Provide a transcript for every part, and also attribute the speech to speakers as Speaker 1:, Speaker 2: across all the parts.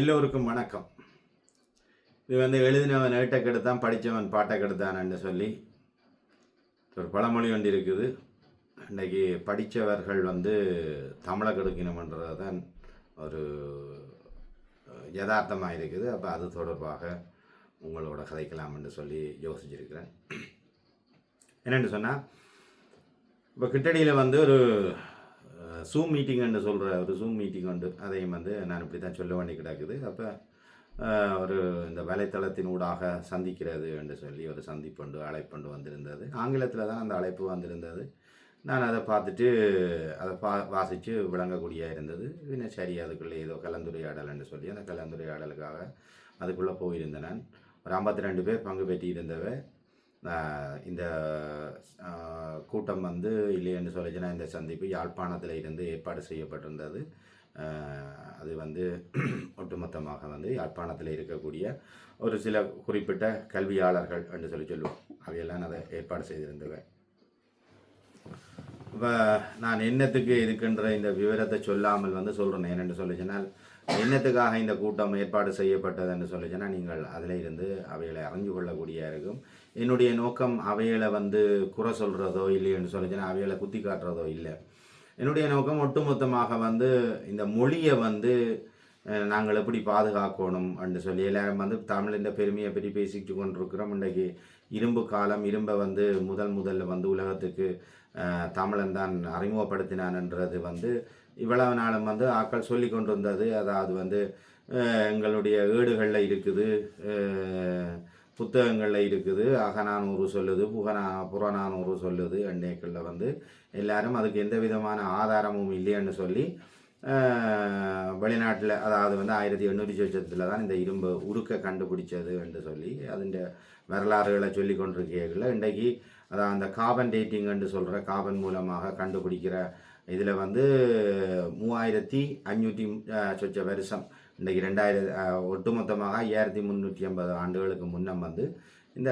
Speaker 1: எல்லோருக்கும் வணக்கம். இது வந்து எழுதினவன் ஏட்டை கெடுத்தான் படித்தவன் பாட்டை கெடுத்தான்னு சொல்லி ஒரு பழமொழி ஒன்று இருக்குது. இன்றைக்கி படித்தவர்கள் வந்து தமிழை கெடுக்கணுமன்றது தான் ஒரு யதார்த்தமாக இருக்குது. அப்போ அது தொடர்பாக உங்களோட கதைக்கலாம்னு சொல்லி யோசிச்சிருக்கிறேன். என்னென்னு சொன்னால் இப்போ கிட்டடியில் வந்து ஒரு ஜூம் மீட்டிங்னு சொல்கிற ஒரு ஜூம் மீட்டிங் உண்டு. அதையும் வந்து நான் இப்படி தான் சொல்ல வேண்டி கிடக்குது. அப்போ ஒரு இந்த வலைத்தளத்தின் ஊடாக சந்திக்கிறது என்று சொல்லி ஒரு சந்திப்புண்டு அழைப்புண்டு வந்திருந்தது. ஆங்கிலத்தில் தான் அந்த அழைப்பு வந்திருந்தது. நான் அதை பார்த்துட்டு அதை பா வாசித்து விளங்கக்கூடிய இருந்தது. பின்ன சரி அதுக்குள்ளே ஏதோ கலந்துரையாடல் என்று சொல்லி அந்த கலந்துரையாடலுக்காக அதுக்குள்ளே போயிருந்தேன் நான். ஒரு ஐம்பத்தி ரெண்டு பேர் பங்கு பெற்றிருந்தவை இந்த கூட்டம் வந்து இல்லைன்னு சொல்லிச்சுன்னா இந்த சந்திப்பு யாழ்ப்பாணத்தில் இருந்து ஏற்பாடு செய்யப்பட்டிருந்தது. அது வந்து ஒட்டுமொத்தமாக வந்து யாழ்ப்பாணத்தில் இருக்கக்கூடிய ஒரு சில குறிப்பிட்ட கல்வியாளர்கள் என்று சொல்லி சொல்லுவோம். அவையெல்லாம் அதை ஏற்பாடு செய்திருந்தவன் இப்போ நான் என்னத்துக்கு இதுக்குன்ற இந்த விவரத்தை சொல்லாமல் வந்து சொல்கிறேன் என்னென்று சொல்லிச்சுனால் என்னத்துக்காக இந்த கூட்டம் ஏற்பாடு செய்யப்பட்டதுன்னு சொல்லிச்சுன்னா நீங்கள் அதில் இருந்து அவைகளை அறிஞ்சு கொள்ளக்கூடிய இருக்கும் என்னுடைய நோக்கம் அவைகளை வந்து குறை சொல்கிறதோ இல்லைன்னு சொல்லிச்சுன்னா அவைகளை குத்தி காட்டுறதோ இல்லை. என்னுடைய நோக்கம் ஒட்டுமொத்தமாக வந்து இந்த மொழியை வந்து நாங்கள் எப்படி பாதுகாக்கணும் என்று சொல்லி எல்லாரும் வந்து தமிழின் பெருமையை பற்றி பேசிக்கிட்டு கொண்டிருக்கிறோம். இன்றைக்கு இரும்பு காலம் இரும்பை வந்து முதல் முதல்ல வந்து உலகத்துக்கு தமிழன் தான் அறிமுகப்படுத்தினான்ன்றது வந்து இவ்வளவு நாளும் வந்து ஆக்கள் சொல்லி கொண்டு வந்தது அதாவது வந்து எங்களுடைய ஏடுகளில் இருக்குது. புத்தகங்களில் இருக்குது. அகநானூறு சொல்லுது புகநா புறநானூறு சொல்லுது அன்னைகளில் வந்து. எல்லாரும் அதுக்கு எந்த விதமான ஆதாரமும் இல்லைன்னு சொல்லி வெளிநாட்டில் அதாவது வந்து ஆயிரத்தி எண்ணூற்றி சொச்சத்தில் தான் இந்த இரும்பு உருக்க கண்டுபிடிச்சது என்று சொல்லி அதிൻ്റെ வரலாறுகளை சொல்லி கொண்டிருக்கையில் இன்றைக்கு அதான் அந்த கார்பன் டேட்டிங் என்று சொல்கிற கார்பன் மூலமாக கண்டுபிடிக்கிற இதில் வந்து மூவாயிரத்தி அஞ்சூற்றி சொச்ச வருஷம் இன்றைக்கி ரெண்டாயிரம் ஒட்டுமொத்தமாக ஐயாயிரத்தி முந்நூற்றி ஐம்பது ஆண்டுகளுக்கு முன்னம் வந்து இந்த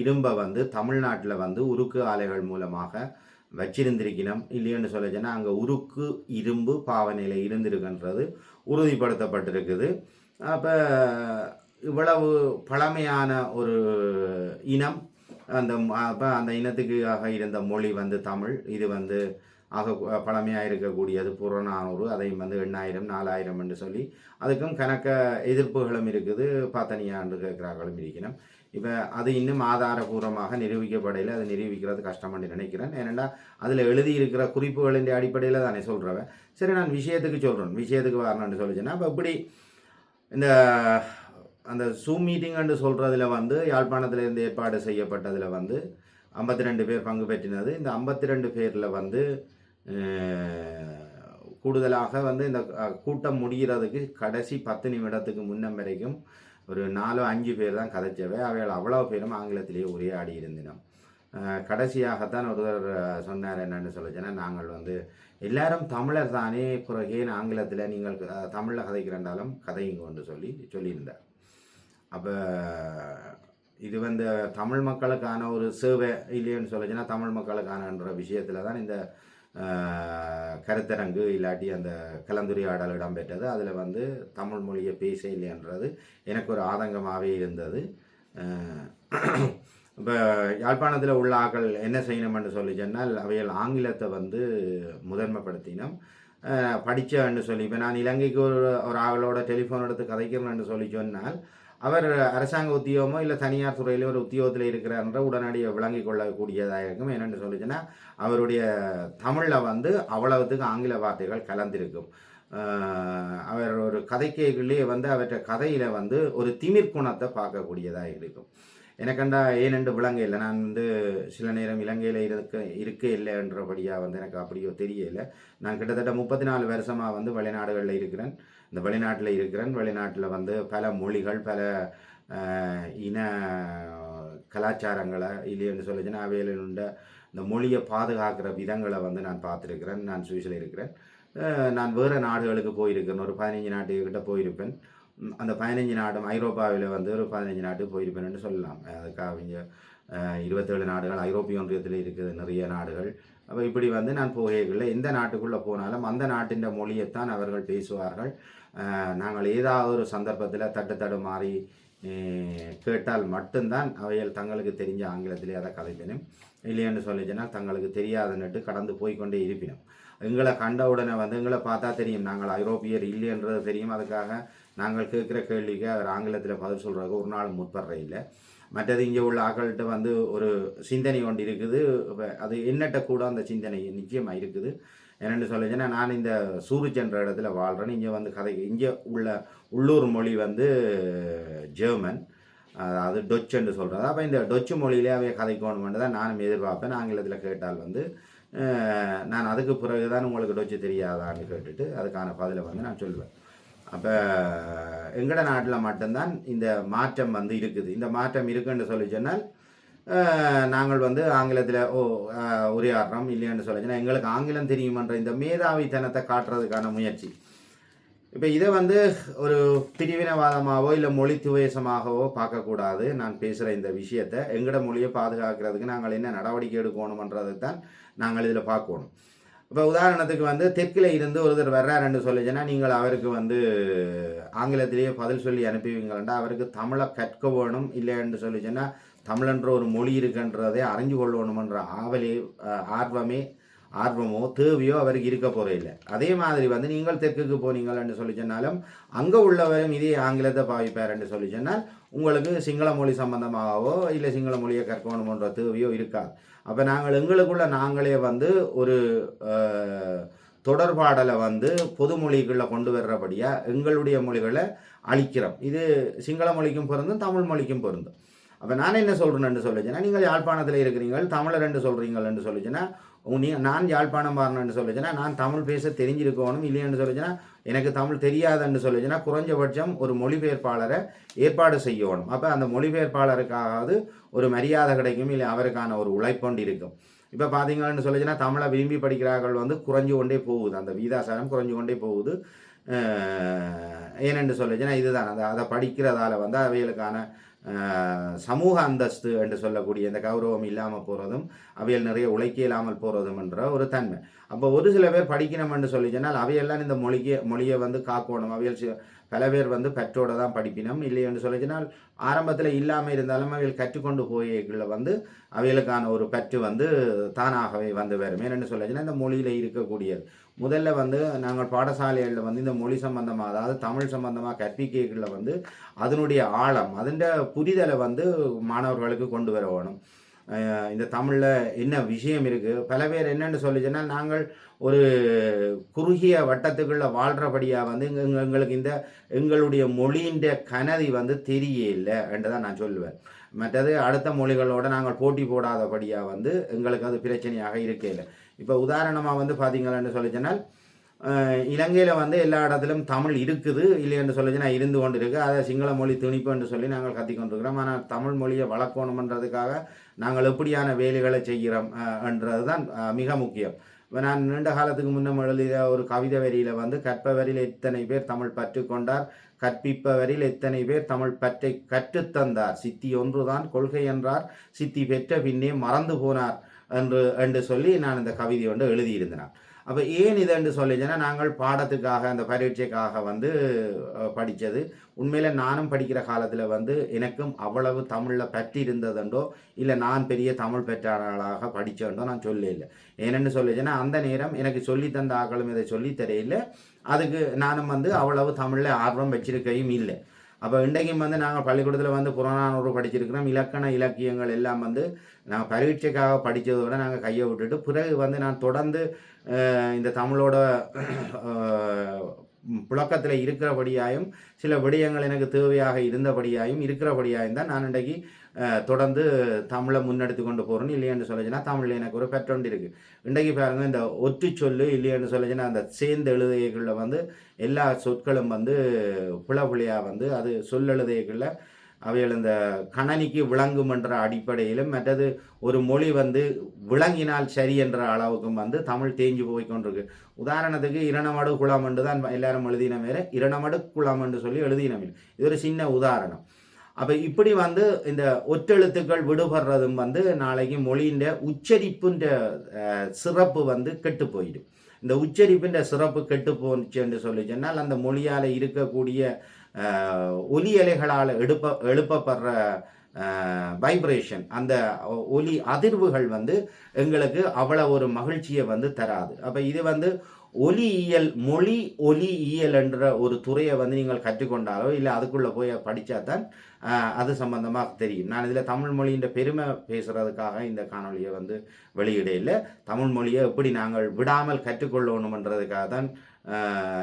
Speaker 1: இரும்பை வந்து தமிழ்நாட்டில் வந்து உருக்கு ஆலைகள் மூலமாக வச்சிருந்திருக்கணும் இல்லைன்னு சொல்லச்சுன்னா அங்கே உருக்கு இரும்பு பாவநிலை இருந்திருக்குன்றது உறுதிப்படுத்தப்பட்டிருக்குது. அப்போ இவ்வளவு பழமையான ஒரு இனம் அந்த அப்போ அந்த இனத்துக்காக இருந்த மொழி வந்து தமிழ். இது வந்து ஆக பழமையாக இருக்கக்கூடியது புறநானூறு அதையும் வந்து எண்ணாயிரம் நாலாயிரம் என்று சொல்லி அதுக்கும் கணக்க எதிர்ப்புகளும் இருக்குது. பாத்தனியாண்டு கேட்குறாங்களும் இருக்கணும் இப்போ அது இன்னும் ஆதாரபூர்வமாக நிரூபிக்கப்படையில் அதை நிரூபிக்கிறது கஷ்டம் என்று நினைக்கிறேன். ஏனெண்டா அதில் எழுதியிருக்கிற குறிப்புகளின் அடிப்படையில் தானே சொல்கிறவன் சரி நான் விஷயத்துக்கு சொல்கிறேன் விஷயத்துக்கு வரணும்னு சொல்லிச்சுன்னா இப்போ இப்படி இந்த அந்த சூம் மீட்டிங்னு சொல்கிறதுல வந்து யாழ்ப்பாணத்தில் இருந்து ஏற்பாடு செய்யப்பட்டதில் வந்து ஐம்பத்தி ரெண்டு பேர் பங்கு பெற்றினது. இந்த ஐம்பத்தி ரெண்டு பேரில் வந்து கூடுதலாக வந்து இந்த கூட்டம் முடிகிறதுக்கு கடைசி பத்து நிமிடத்துக்கு முன்னம் வரைக்கும் ஒரு நாலோ அஞ்சு பேர் தான் கதைச்சவை. அவைகள் அவ்வளோ பேரும் ஆங்கிலத்திலேயே உரையாடி இருந்தினோம். கடைசியாகத்தான் ஒருவர் சொன்னார் என்னென்னு சொல்லிச்சுன்னா நாங்கள் வந்து எல்லாரும் தமிழர் தானே பிறகு ஆங்கிலத்தில் நீங்கள் தமிழில் கதைக்கிறண்டாலும் கதையுங்கன்னு சொல்லி சொல்லியிருந்தார். அப்போ இது வந்து தமிழ் மக்களுக்கான ஒரு சேவை இல்லைன்னு சொல்லிச்சுன்னா தமிழ் மக்களுக்கானன்ற விஷயத்தில் தான் இந்த கருத்தரங்கு இல்லாட்டி அந்த கலந்துரையாடல் இடம்பெற்றது. அதில் வந்து தமிழ் மொழியை பேச இல்லைன்றது எனக்கு ஒரு ஆதங்கமாகவே இருந்தது. இப்போ யாழ்ப்பாணத்தில் உள்ள ஆக்கள் என்ன செய்யணும்னு சொல்லி சொன்னால் அவைகள் ஆங்கிலத்தை வந்து முதன்மைப்படுத்தினோம். படித்தேன்னு சொல்லி இப்போ நான் இலங்கைக்கு ஒரு ஒரு ஆகளோட டெலிஃபோன் எடுத்து கதைக்கிறேன்னு சொல்லி சொன்னால் அவர் அரசாங்க உத்தியோகமோ இல்லை தனியார் துறையிலோ ஒரு உத்தியோகத்தில் இருக்கிறார்ன்ற உடனடியாக விளங்கி கொள்ளக்கூடியதாக இருக்கும் என்னென்னு சொல்லிச்சுன்னா அவருடைய தமிழில் வந்து அவ்வளவுத்துக்கு ஆங்கில வார்த்தைகள் கலந்திருக்கும். அவர் ஒரு கதைக்கைகளே வந்து அவற்றை கதையில் வந்து ஒரு திமிர் குணத்தை பார்க்கக்கூடியதாக இருக்கும் எனக்கண்டா ஏனென்று விளங்க இல்லை. நான் வந்து சில நேரம் இலங்கையில் இருக்க இருக்க இல்லைன்றபடியாக வந்து எனக்கு அப்படியோ தெரியலை. நான் கிட்டத்தட்ட முப்பத்தி நாலு வருஷமாக வந்து வெளிநாடுகளில் இருக்கிறேன். இந்த வெளிநாட்டில் இருக்கிறேன். வெளிநாட்டில் வந்து பல மொழிகள் பல இன கலாச்சாரங்களை இல்லைன்னு சொல்லிச்சுன்னா அவையிலுண்ட இந்த மொழியை பாதுகாக்கிற விதங்களை வந்து நான் பார்த்துருக்கிறேன். நான் சுவிஸில் இருக்கிறேன். நான் வேறு நாடுகளுக்கு போயிருக்கேன். ஒரு பதினஞ்சு நாட்டுக்கிட்ட போயிருப்பேன். அந்த பதினஞ்சு நாடும் ஐரோப்பாவில் வந்து ஒரு பதினஞ்சு நாட்டுக்கு போயிருப்பேன்னு சொல்லலாம். அதுக்காக அவங்க இருபத்தேழு நாடுகள் ஐரோப்பிய ஒன்றியத்தில் இருக்குது. நிறைய நாடுகள். அப்போ இப்படி வந்து நான் போகைகளில் இந்த நாட்டுக்குள்ளே போனாலும் அந்த நாட்டின் மொழியைத்தான் அவர்கள் பேசுவார்கள். நாங்கள் ஏதாவது ஒரு சந்தர்ப்பத்தில் தட்டு தடு மாறி கேட்டால் மட்டும்தான் அவைகள் தங்களுக்கு தெரிஞ்ச ஆங்கிலத்திலே அதை கதைப்பினும். இல்லையென்று சொல்லிச்சுனால் தங்களுக்கு தெரியாதுன்னுட்டு கடந்து போய்க்கொண்டே இருப்பினும். எங்களை கண்ட உடனே வந்து எங்களை பார்த்தா தெரியும். நாங்கள் ஐரோப்பியர் இல்லைன்றது தெரியும். அதுக்காக நாங்கள் கேட்குற கேள்விக்கு அவர் ஆங்கிலத்தில் பதில் சொல்கிறதுக்கு ஒரு நாள் முற்படுற இல்லை மற்றது இங்கே உள்ள ஆக்கள்கிட்ட வந்து ஒரு சிந்தனை ஒன்று இருக்குது. அது என்னட்ட கூட அந்த சிந்தனை நிச்சயமாக இருக்குது. என்னென்னு சொல்லிச்சுன்னா நான் இந்த சூரிச்சன்ற இடத்துல வாழ்கிறேன் இங்கே வந்து கதை இங்கே உள்ள உள்ளூர் மொழி வந்து ஜெர்மன். அதாவது டொச்சுன்னு சொல்கிறது அப்போ இந்த டொச்சு மொழியிலே அவைய கதைக்கணுமென்று தான் நானும் எதிர்பார்ப்பேன். ஆங்கிலத்தில் கேட்டால் வந்து நான் அதுக்கு பிறகு தான் உங்களுக்கு டொச்சு தெரியாதான்னு கேட்டுட்டு அதுக்கான பதிலை வந்து நான் சொல்லுவேன் அப்போ எங்கட நாட்டில் மட்டும்தான் இந்த மாற்றம் வந்து இருக்குது. இந்த மாற்றம் இருக்குன்னு சொல்லி சொன்னால் நாங்கள் வந்து ஆங்கிலத்தில் ஓ உரையாடுறோம் இல்லைன்னு சொல்லி சொன்னால் எங்களுக்கு ஆங்கிலம் தெரியுமன்ற இந்த மேதாவித்தனத்தை காட்டுறதுக்கான முயற்சி. இப்போ இதை வந்து ஒரு பிரிவினவாதமாகவோ இல்லை மொழி துவேசமாகவோ பார்க்கக்கூடாது. நான் பேசுகிற இந்த விஷயத்தை எங்கட மொழியை பாதுகாக்கிறதுக்கு நாங்கள் என்ன நடவடிக்கை எடுக்கணுமன்றதை தான் நாங்கள் இதில் பார்க்கணும். இப்போ உதாரணத்துக்கு வந்து தெற்கில் இருந்து ஒருத்தர் வர்றாருன்னு சொல்லிச்சுன்னா நீங்கள் அவருக்கு வந்து ஆங்கிலத்திலேயே பதில் சொல்லி அனுப்புவீங்களா அவருக்கு தமிழை கற்க வேணும் இல்லைன்னு சொல்லிச்சுன்னா தமிழன்ற ஒரு மொழி இருக்குன்றதை அறிஞ்சு கொள்ளணுமன்ற ஆவலே ஆர்வமே ஆர்வமோ தேவையோ அவருக்கு இருக்க போகிறதில்லை அதே மாதிரி வந்து நீங்கள் தெற்குக்கு போனீங்கள்னு சொல்லி சொன்னாலும் அங்கே உள்ளவரும் இதே ஆங்கிலத்தை பாவிப்பாருன்னு சொல்லி சொன்னால் உங்களுக்கு சிங்கள மொழி சம்பந்தமாகவோ இல்லை சிங்கள மொழியை கற்கணுமன்ற தேவையோ இருக்காது. அப்போ நாங்கள் எங்களுக்குள்ள நாங்களே வந்து ஒரு தொடர்பாடலை வந்து பொது மொழிகளில் கொண்டு வர்றபடியாக எங்களுடைய மொழிகளை அழிக்கிறோம். இது சிங்கள மொழிக்கும் பொருந்தும் தமிழ் மொழிக்கும் பொருந்தும். அப்போ நான் என்ன சொல்கிறேன்னு சொல்லிச்சுன்னா நீங்கள் யாழ்ப்பாணத்தில் இருக்கிறீங்க தமிழர் என்று சொல்கிறீங்கள்னு சொல்லிச்சுன்னா நீ நான் யாழ்ப்பாணம் வரணும்னு சொல்லிச்சுன்னா நான் தமிழ் பேச தெரிஞ்சிருக்கணும் இல்லைன்னு சொல்லிச்சுன்னா எனக்கு தமிழ் தெரியாதுன்னு சொல்லிச்சுன்னா குறைஞ்சபட்சம் ஒரு மொழிபெயர்ப்பாளரை ஏற்பாடு செய்யணும். அப்போ அந்த மொழிபெயர்ப்பாளருக்காவது ஒரு மரியாதை கிடைக்கும் இல்லை அவருக்கான ஒரு உழைப்பொண்டு இருக்கும். இப்போ பார்த்தீங்கன்னு சொல்லிச்சுன்னா தமிழை விரும்பி படிக்கிறார்கள் வந்து குறைஞ்சு கொண்டே போகுது. அந்த வீதாசாரம் குறைஞ்சு கொண்டே போகுது. ஏனென்று சொல்லிச்சுன்னா இதுதான். அந்த அதை படிக்கிறதால வந்து அவைகளுக்கான சமூக அந்தஸ்து என்று சொல்லக்கூடிய இந்த கௌரவம் இல்லாமல் போகிறதும் அவைகள் நிறைய உழைக்க இல்லாமல் போகிறதும் என்ற ஒரு தன்மை. அப்போ ஒரு சில பேர் படிக்கணும்னு சொல்லி சொன்னால் அவையெல்லாம் இந்த மொழிக்கு மொழியை வந்து காக்கணும். அவைகள் பல பேர் வந்து பெற்றோட தான் படிப்பினம். இல்லைன்னு சொல்லி சொன்னால் ஆரம்பத்தில் இல்லாமல் இருந்தாலும் அவைகள் கற்றுக்கொண்டு போய்களை வந்து அவைகளுக்கான ஒரு பற்று வந்து தானாகவே வந்து வரும். ஏன்னு சொல்லிச்சுன்னா இந்த மொழியில் இருக்கக்கூடியது. முதல்ல வந்து நாங்கள் பாடசாலைகளில் வந்து இந்த மொழி சம்பந்தமாக அதாவது தமிழ் சம்பந்தமாக கற்பிக்கைகளில் வந்து அதனுடைய ஆழம் அதன் புரிதலை வந்து மாணவர்களுக்கு கொண்டு வர வேணும். இந்த தமிழில் என்ன விஷயம் இருக்குது பல பேர் என்னென்னு சொல்லிச்சுன்னா நாங்கள் ஒரு குறுகிய வட்டத்துக்குள்ளே வாழ்கிறபடியாக வந்து எங்களுக்கு இந்த எங்களுடைய மொழியின் கனதி வந்து தெரியல என்று தான் நான் சொல்லுவேன். மற்றது அடுத்த மொழிகளோடு நாங்கள் போட்டி போடாதபடியாக வந்து எங்களுக்கு அது பிரச்சனையாக இருக்கையில் இப்போ உதாரணமாக வந்து பார்த்தீங்களான்னு சொல்லி சொன்னால் இலங்கையில் வந்து எல்லா இடத்திலும் தமிழ் இருக்குது இல்லைன்னு நான் இருந்து கொண்டு இருக்கு அதை சிங்கள மொழி திணிப்புன்னு சொல்லி நாங்கள் கத்திக்கொண்டிருக்கிறோம் ஆனால் தமிழ் மொழியை வளர்க்கணுமன்றதுக்காக நாங்கள் எப்படியான வேலைகளை செய்கிறோம் என்றது தான் மிக முக்கியம். இப்போ நான் நீண்ட காலத்துக்கு முன்னே எழுதிய ஒரு கவிதை வரியில் வந்து கற்பவரில் எத்தனை பேர் தமிழ் பற்றுக்கொண்டார் கற்பிப்பவரில் எத்தனை பேர் தமிழ் பற்றை கற்றுத்தந்தார் சித்தி ஒன்றுதான் கொள்கை என்றார். சித்தி பெற்ற பின்னே மறந்து போனார். என்று என்று சொல்லி நான் இந்த கவிதை ஒன்று எழுதியிருந்தேன். அப்போ ஏன் இது என்று சொல்லிச்சுன்னா நாங்கள் பாடத்துக்காக அந்த பரீட்சைக்காக வந்து படித்தது. உண்மையில் நானும் படிக்கிற காலத்தில் வந்து எனக்கும் அவ்வளவு தமிழில் பற்றி இருந்ததுண்டோ இல்லை நான் பெரிய தமிழ் பெற்றாளாக படித்தேன்டோ நான் சொல்லலை இல்லை ஏனென்னு சொல்லிச்சுன்னா அந்த நேரம் எனக்கு சொல்லி தந்த ஆக்களும் இதை சொல்லி தரையில் அதுக்கு நானும் வந்து அவ்வளவு தமிழில் ஆர்வம் வச்சிருக்கையும் இல்லை. அப்போ இன்றைக்கும் வந்து நாங்கள் பள்ளிக்கூடத்தில் வந்து புறநானூறு படிச்சிருக்கிறோம். இலக்கண இலக்கியங்கள் எல்லாம் வந்து நான் பரீட்சைக்காக படித்ததோட நாங்கள் கையை விட்டுட்டு பிறகு வந்து நான் தொடர்ந்து இந்த தமிழோட புழக்கத்தில் இருக்கிறபடியாயும் சில விடயங்கள் எனக்கு தேவையாக இருந்தபடியாயும் இருக்கிறபடியாயும் தான் நான் இன்றைக்கு தொடர்ந்து தமிழை முன்னெடுத்து கொண்டு போகிறேன்னு இல்லைன்னு சொல்லிச்சுன்னா தமிழில் எனக்கு ஒரு பெற்றொண்டு இருக்குது இன்றைக்கு பாருங்க இந்த ஒற்றி சொல்லு இல்லைன்னு சொல்லிச்சுன்னா அந்த சேர்ந்து எழுதுகைகளில் வந்து எல்லா சொற்களும் வந்து புலபுலியாக வந்து அது சொல்லெழுதைகளில் அவைகள் இந்த கணனிக்கு விளங்கும் என்ற அடிப்படையிலும் மற்றது ஒரு மொழி வந்து விளங்கினால் சரி என்ற அளவுக்கும் வந்து தமிழ் தேஞ்சு போய் கொண்டிருக்கு. உதாரணத்துக்கு இரணமடு குளம் என்று தான் எல்லாரும் எழுதின மேலே இரணமடு குளம் என்று சொல்லி எழுதினோம் இது ஒரு சின்ன உதாரணம். அப்போ இப்படி வந்து இந்த ஒற்றெழுத்துக்கள் விடுபடுறதும் வந்து நாளைக்கு மொழியின் உச்சரிப்புன்ற சிறப்பு வந்து கெட்டு போயிடும் இந்த உச்சரிப்புன்ற சிறப்பு கெட்டு போச்சுன்னு சொல்லி சொன்னால் அந்த மொழியால் இருக்கக்கூடிய ஒலி அலைகளால் எடுப்ப எழுப்பப்படுற வைப்ரேஷன் அந்த ஒ- ஒலி அதிர்வுகள் வந்து எங்களுக்கு அவ்வளோ ஒரு மகிழ்ச்சியை வந்து தராது. அப்போ இது வந்து ஒலியியல் மொழி ஒலியியல் என்ற ஒரு துறையை வந்து நீங்கள் கற்றுக்கொண்டாலோ இல்லை அதுக்குள்ளே போய் படித்தா தான் அது சம்பந்தமாக தெரியும். நான் இதில் தமிழ் மொழியின் பெருமை பேசுகிறதுக்காக இந்த காணொலியை வந்து வெளியிட இல்லை. தமிழ் மொழியை எப்படி நாங்கள் விடாமல் கற்றுக்கொள்ளணுமன்றதுக்காக தான்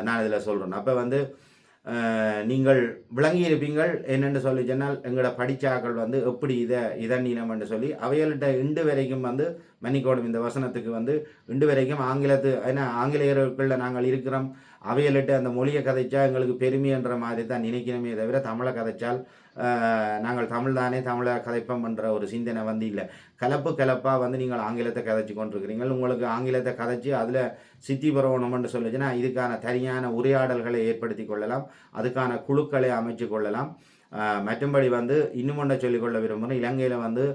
Speaker 1: நான் இதில் சொல்கிறேன் அப்போ வந்து நீங்கள் விளங்கியிருப்பீங்கள். என்னென்னு சொல்லி சொன்னால் எங்களோட படிச்சாக்கள் வந்து எப்படி இதை இதன் என்று சொல்லி அவைகள்கிட்ட இண்டு வரைக்கும் வந்து மன்னிக்கோடும் இந்த வசனத்துக்கு வந்து இண்டு வரைக்கும் ஆங்கிலத்து ஏன்னா ஆங்கிலேயர்களுக்குள்ள நாங்கள் இருக்கிறோம். அவைகள்கிட்ட அந்த மொழியை கதைச்சா எங்களுக்கு பெருமைன்ற மாதிரி தான் நினைக்கணுமே தவிர தமிழை கதைச்சால் நாங்கள் தமிழ் தானே தமிழை பண்ணுற ஒரு சிந்தனை வந்து இல்லை. கலப்பு கலப்பாக வந்து நீங்கள் ஆங்கிலத்தை கதைச்சு கொண்டிருக்கிறீங்கள் உங்களுக்கு ஆங்கிலத்தை கதைச்சு அதில் சித்தி பெறணும்னு சொல்லிச்சுன்னா இதுக்கான தனியான உரையாடல்களை ஏற்படுத்தி கொள்ளலாம். அதுக்கான குழுக்களை அமைச்சு கொள்ளலாம். மற்றும்படி வந்து இன்னும் ஒன்றை சொல்லிக்கொள்ள விரும்புகிறேன். இலங்கையில் வந்து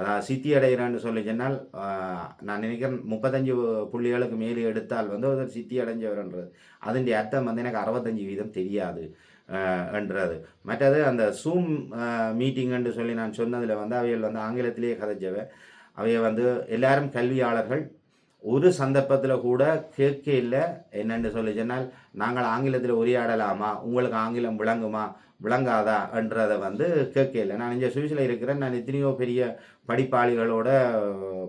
Speaker 1: அதாவது சித்தி அடைகிறேன்னு சொல்லி சொன்னால் நான் நினைக்கிறேன் முப்பத்தஞ்சு புள்ளிகளுக்கு மேலே எடுத்தால் வந்து ஒரு சித்தி அடைஞ்சவர்ன்றது அதனுடைய அர்த்தம் வந்து எனக்கு அறுபத்தஞ்சு வீதம் தெரியாது. என்றது. மற்றது அந்த சூம் மீட்டிங்னு சொல்லி நான் சொன்னதில் வந்து அவைகள் வந்து ஆங்கிலத்திலேயே கதைச்சவை. அவைய வந்து எல்லாரும் கல்வியாளர்கள். ஒரு சந்தர்ப்பத்தில் கூட கேட்க இல்லை. என்னென்னு சொல்லி சொன்னால் நாங்கள் ஆங்கிலத்தில் உரையாடலாமா? உங்களுக்கு ஆங்கிலம் விளங்குமா? விளங்காதா என்றதை வந்து கேட்கல. நான் இங்கே சுவிஸில் இருக்கிறேன். நான் எத்தனையோ பெரிய படிப்பாளிகளோட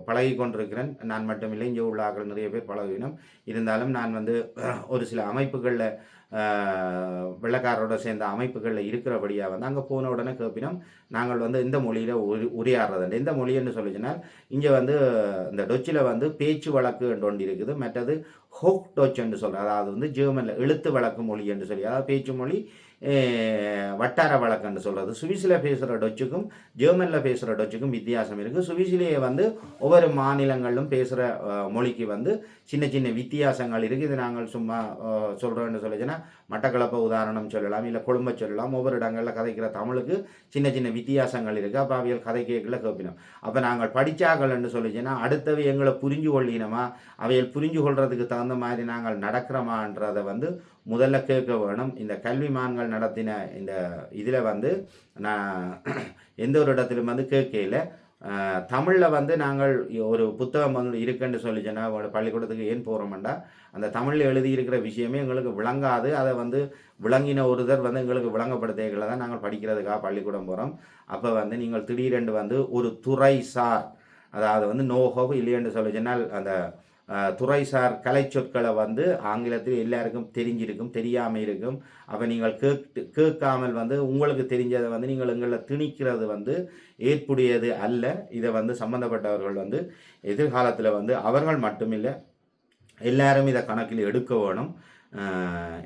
Speaker 1: பழகி கொண்டிருக்கிறேன். நான் மட்டும் இல்லை இங்கே உள்ள ஆக்கள் நிறைய பேர் பழகினோம் இருந்தாலும் நான் வந்து ஒரு சில அமைப்புகளில் வெள்ளக்காரரோட சேர்ந்த அமைப்புகளில் இருக்கிறபடியாக வந்து அங்கே போன உடனே கேட்பினோம். நாங்கள் வந்து இந்த மொழியில் உரி உரையாடுறதுண்டு. இந்த மொழின்னு சொல்லிச்சுனால் இங்கே வந்து இந்த டொச்சில் வந்து பேச்சு வழக்கு என்று ஒன்று இருக்குது. மற்றது ஹோக் டொச் என்று சொல்கிறோம் அதாவது வந்து ஜெர்மனில் எழுத்து வழக்கு மொழி என்று சொல்லி அதாவது பேச்சு மொழி வட்டார வழக்குன்னு சொல்கிறது சுவிஸில் பேசுகிற டொச்சுக்கும் ஜெர்மனில் பேசுகிற டொச்சுக்கும் வித்தியாசம் இருக்குது சுவிஸிலேயே வந்து ஒவ்வொரு மாநிலங்களிலும் பேசுகிற மொழிக்கு வந்து சின்ன சின்ன வித்தியாசங்கள் இருக்குது இது நாங்கள் சும்மா சொல்கிறோன்னு சொல்லிச்சுன்னா மட்டக்களப்பை உதாரணம் சொல்லலாம் இல்லை கொழும்பை சொல்லலாம். ஒவ்வொரு இடங்களில் கதைக்கிற தமிழுக்கு சின்ன சின்ன வித்தியாசங்கள் இருக்குது அப்போ அவைகள் கதை கேட்கல கேப்பினோம். அப்போ நாங்கள் படித்தாக்கள்னு சொல்லிச்சுன்னா அடுத்தவை எங்களை புரிஞ்சு கொள்ளினோமா அவைகள் புரிஞ்சு கொள்கிறதுக்கு தகுந்த மாதிரி நாங்கள் நடக்கிறோமான்றதை வந்து முதல்ல கேட்க வேணும் இந்த கல்விமான்கள் நடத்தின இந்த இதில் வந்து நான் எந்த ஒரு இடத்திலும் வந்து கேட்கல தமிழில் வந்து நாங்கள் ஒரு புத்தகம் வந்து இருக்குன்னு சொல்லிச்சுன்னா ஒரு பள்ளிக்கூடத்துக்கு ஏன் போகிறோம்டா அந்த தமிழில் எழுதியிருக்கிற விஷயமே எங்களுக்கு விளங்காது. அதை வந்து விளங்கின ஒருதர் வந்து எங்களுக்கு விளங்கப்படுத்தேகளை தான் நாங்கள் படிக்கிறதுக்காக பள்ளிக்கூடம் போகிறோம் அப்போ வந்து நீங்கள் திடீரென்று வந்து ஒரு துறை சார் அதாவது வந்து நோஹோ இல்லையென்று சொன்னால் அந்த துறைசார் கலை சொற்களை வந்து ஆங்கிலத்தில் எல்லாருக்கும் தெரிஞ்சிருக்கும் தெரியாமல் இருக்கும் அப்போ நீங்கள் கேட்டு கேட்காமல் வந்து உங்களுக்கு தெரிஞ்சதை வந்து நீங்கள் எங்களை திணிக்கிறது வந்து ஏற்புடையது அல்ல. இதை வந்து சம்பந்தப்பட்டவர்கள் வந்து எதிர்காலத்தில் வந்து அவர்கள் மட்டுமில்லை எல்லாரும் இதை கணக்கில் எடுக்க வேணும்.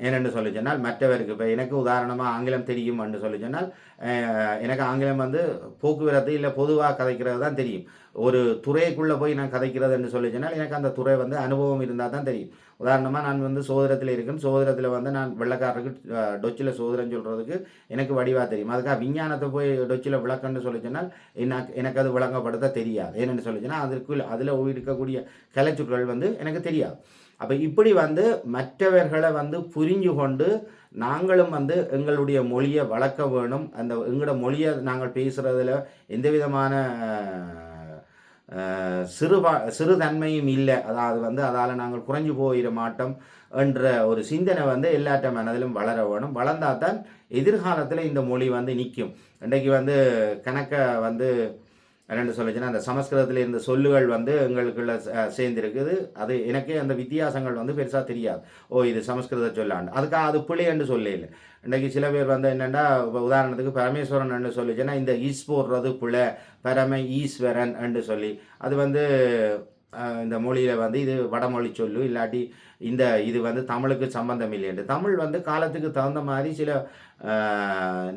Speaker 1: ஏனென்று சொல்லி சொன்னால் மற்றவருக்கு இப்போ எனக்கு உதாரணமாக ஆங்கிலம் தெரியும் என்று சொல்லி சொன்னால் எனக்கு ஆங்கிலம் வந்து போக்குவரத்து இல்லை பொதுவாக கதைக்கிறது தான் தெரியும். ஒரு துறைக்குள்ளே போய் நான் கதைக்கிறது என்று சொல்லி சொன்னால் எனக்கு அந்த துறை வந்து அனுபவம் இருந்தால் தான் தெரியும். உதாரணமாக நான் வந்து சோதரத்தில் இருக்கேன். சோதரத்தில் வந்து நான் வெள்ளக்காரருக்கு டொச்சில் சோதரன் சொல்கிறதுக்கு எனக்கு வடிவாக தெரியும். அதுக்காக விஞ்ஞானத்தை போய் டொச்சில் விளக்கன்னு சொல்லி சொன்னால் எனக்கு எனக்கு அது விளங்கப்படுத்த தெரியாது. ஏன்னு சொல்லி சொன்னால் அதற்குள் அதில் இருக்கக்கூடிய கலைச்சொற்கள் வந்து எனக்கு தெரியாது. அப்போ இப்படி வந்து மற்றவர்களை வந்து புரிஞ்சு கொண்டு நாங்களும் வந்து எங்களுடைய மொழியை வளர்க்க வேணும். அந்த எங்களோட மொழியை நாங்கள் பேசுகிறதுல எந்த விதமான சிறுபா சிறுதன்மையும் இல்லை. அதாவது வந்து அதால் நாங்கள் குறைஞ்சு போயிட மாட்டோம் என்ற ஒரு சிந்தனை வந்து எல்லாற்ற மனதிலும் வளர வேணும். வளர்ந்தால் தான் எதிர்காலத்தில் இந்த மொழி வந்து நிற்கும். இன்றைக்கு வந்து கணக்கை வந்து என்னென்னு சொல்லிச்சுன்னா அந்த சமஸ்கிருதத்தில் இருந்த சொல்லுகள் வந்து எங்களுக்குள்ள சேர்ந்திருக்குது. அது எனக்கே அந்த வித்தியாசங்கள் வந்து பெருசாக தெரியாது. ஓ இது சமஸ்கிருத சொல்லாண்டு. அதுக்காக அது பிழைன்னு சொல்லல இன்றைக்கி சில பேர் வந்து என்னென்னா இப்போ உதாரணத்துக்கு பரமேஸ்வரன் என்று சொல்லிச்சுன்னா இந்த ஈஸ் போடுறது பிழை பரம ஈஸ்வரன் என்று சொல்லி அது வந்து இந்த மொழியில் வந்து இது வடமொழி சொல்லு இல்லாட்டி இந்த இது வந்து தமிழுக்கு சம்பந்தம் இல்லைன்னு தமிழ் வந்து காலத்துக்கு தகுந்த மாதிரி சில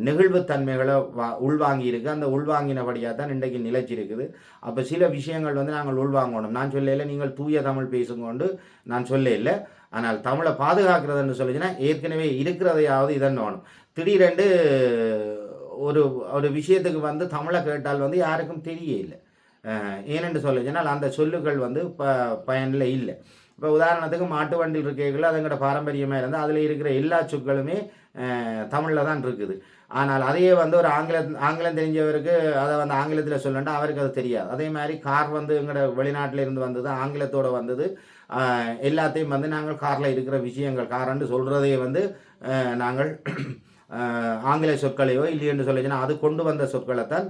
Speaker 1: நெகிழ்வுத்தன்மைகளை வா உள்வாங்கியிருக்கு. அந்த உள்வாங்கினபடியாக தான் இன்றைக்கு நிலைச்சிருக்குது. அப்போ சில விஷயங்கள் வந்து நாங்கள் உள்வாங்கணும். நான் சொல்லல நீங்கள் தூய தமிழ் பேசுங்கொண்டு நான் சொல்ல இல்லை ஆனால் தமிழை பாதுகாக்கிறதுன்னு சொல்லிச்சுன்னா ஏற்கனவே இருக்கிறதையாவது இதன் வேணும். திடீரென்று ஒரு ஒரு விஷயத்துக்கு வந்து தமிழை கேட்டால் வந்து யாருக்கும் தெரிய இல்லை. ஏனென்று சொல்ல அந்த சொல்லுகள் வந்து ப பயனில் இல்லை. இப்போ உதாரணத்துக்கு மாட்டு வண்டியில் இருக்கைகள் அதுங்கட பாரம்பரியமாக இருந்தால் அதில் இருக்கிற எல்லா சொற்களுமே தமிழில் தான் இருக்குது. ஆனால் அதையே வந்து ஒரு ஆங்கில ஆங்கிலம் தெரிஞ்சவருக்கு அதை வந்து ஆங்கிலத்தில் சொல்லணும்னா அவருக்கு அது தெரியாது. அதே மாதிரி கார் வந்து எங்களோட வெளிநாட்டில் இருந்து வந்தது ஆங்கிலத்தோடு வந்தது எல்லாத்தையும் வந்து நாங்கள் காரில் இருக்கிற விஷயங்கள் காரன்னு சொல்கிறதே வந்து நாங்கள் ஆங்கில சொற்களையோ இல்லையென்று சொல்லிச்சுன்னா அது கொண்டு வந்த சொற்களைத்தான்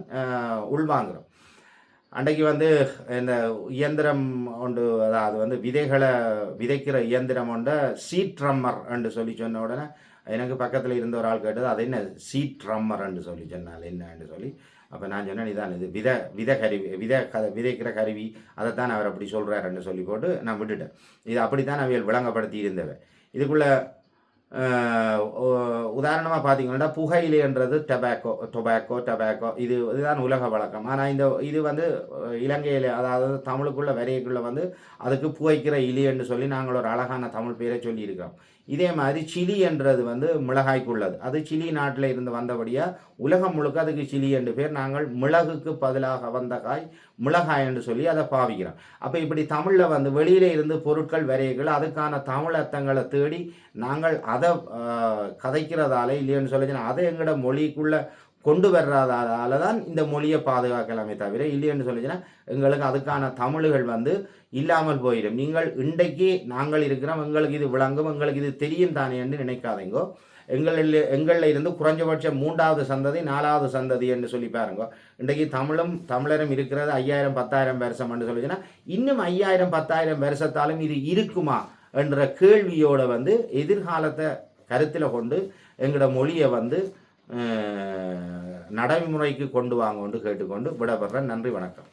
Speaker 1: உள்வாங்குகிறோம் அன்றைக்கு வந்து இந்த இயந்திரம் ஒன்று அதாவது வந்து விதைகளை விதைக்கிற இயந்திரம் ஒன்றை சீட்ரம்மர் என்று சொல்லி சொன்ன உடனே எனக்கு பக்கத்தில் இருந்த ஒரு ஆள் கேட்டது அது என்ன சீட் ட்ரம்மர் என்று சொல்லி சொன்னால் என்னன்னு சொல்லி. அப்போ நான் சொன்னேன் இதான் இது வித வித கருவி வித க விதைக்கிற கருவி அதைத்தான் அவர் அப்படி சொல்கிறாருன்னு சொல்லி போட்டு நான் விட்டுட்டேன். இது அப்படித்தான் அவையில் விளங்கப்படுத்தி இருந்தவன் இதுக்குள்ளே உதாரணமாக பார்த்தீங்கன்னா புகையிலைன்றது டொபாக்கோ டொபாக்கோ டொபாக்கோ இது இதுதான் உலக வழக்கம். ஆனால் இந்த இது வந்து இலங்கையில் அதாவது தமிழுக்குள்ள வரையக்குள்ளே வந்து அதுக்கு புகைக்கிற இலின்னு சொல்லி நாங்கள் ஒரு அழகான தமிழ் பேரை சொல்லியிருக்கோம் இதே மாதிரி சிலி என்றது வந்து மிளகாய்க்குள்ளது. அது சிலி நாட்டில் இருந்து வந்தபடியாக உலகம் முழுக்க அதுக்கு சிலி என்று பேர். நாங்கள் மிளகுக்கு பதிலாக வந்த காய் மிளகாய் என்று சொல்லி அதை பாவிக்கிறோம். அப்போ இப்படி தமிழில் வந்து வெளியில் இருந்து பொருட்கள் வரைகள் அதுக்கான தமிழ் அர்த்தங்களை தேடி நாங்கள் அதை கதைக்கிறதால இல்லைன்னு சொல்லி அதை எங்களோட மொழிக்குள்ளே கொண்டு வர்றதால தான் இந்த மொழியை பாதுகாக்கலாமே தவிர இல்லைன்னு சொல்லிச்சுன்னா எங்களுக்கு அதுக்கான தமிழ்கள் வந்து இல்லாமல் போயிடும். நீங்கள் இன்றைக்கு நாங்கள் இருக்கிறோம் எங்களுக்கு இது விளங்கும் எங்களுக்கு இது தெரியும் தானே என்று நினைக்காதீங்கோ. எங்களில் எங்களில் இருந்து குறைஞ்சபட்சம் மூன்றாவது சந்ததி நாலாவது சந்ததி என்று சொல்லி பாருங்க. இன்றைக்கு தமிழும் தமிழரும் இருக்கிறது ஐயாயிரம் பத்தாயிரம் வருஷம் என்று சொல்லிச்சுன்னா இன்னும் ஐயாயிரம் பத்தாயிரம் வருஷத்தாலும் இது இருக்குமா என்ற கேள்வியோட வந்து எதிர்காலத்தை கருத்தில் கொண்டு எங்களோட மொழியை வந்து நடைமுறைக்கு கொண்டு வாங்க கேட்டுக்கொண்டு விடப்படுறேன் நன்றி வணக்கம்.